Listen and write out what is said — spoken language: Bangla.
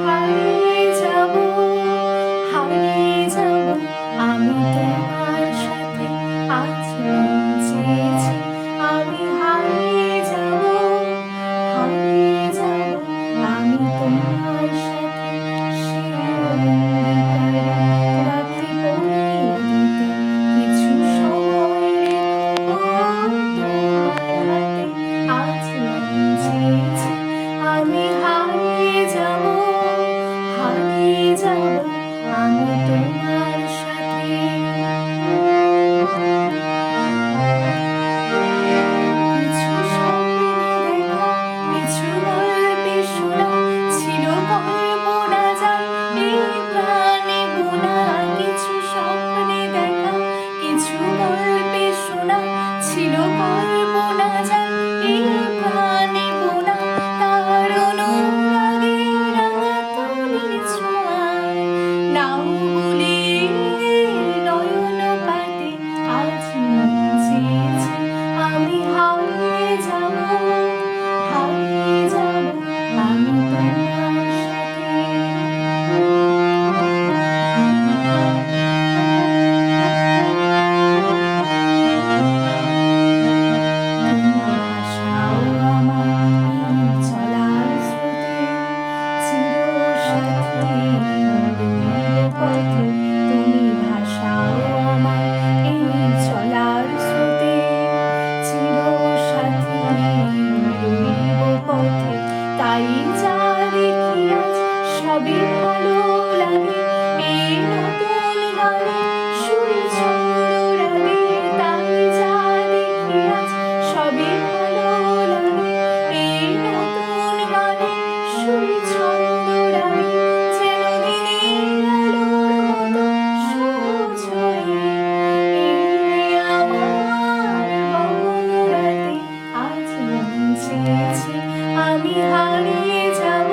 হারিয়ে যাব হারিয়ে যাব আমি তো তবে ভালো লাগে এই নতুন গানে সুরে ছন্দ রাগে তাকে যা দেখি আজ, সবই ভালো লাগে এই নতুন গানে সুরে ছন্দ রাগে যেন দিনের আলোর মতো সবুজ হয়ে এলে আমার বহন রাতে আজ আমি হারিয়ে যাব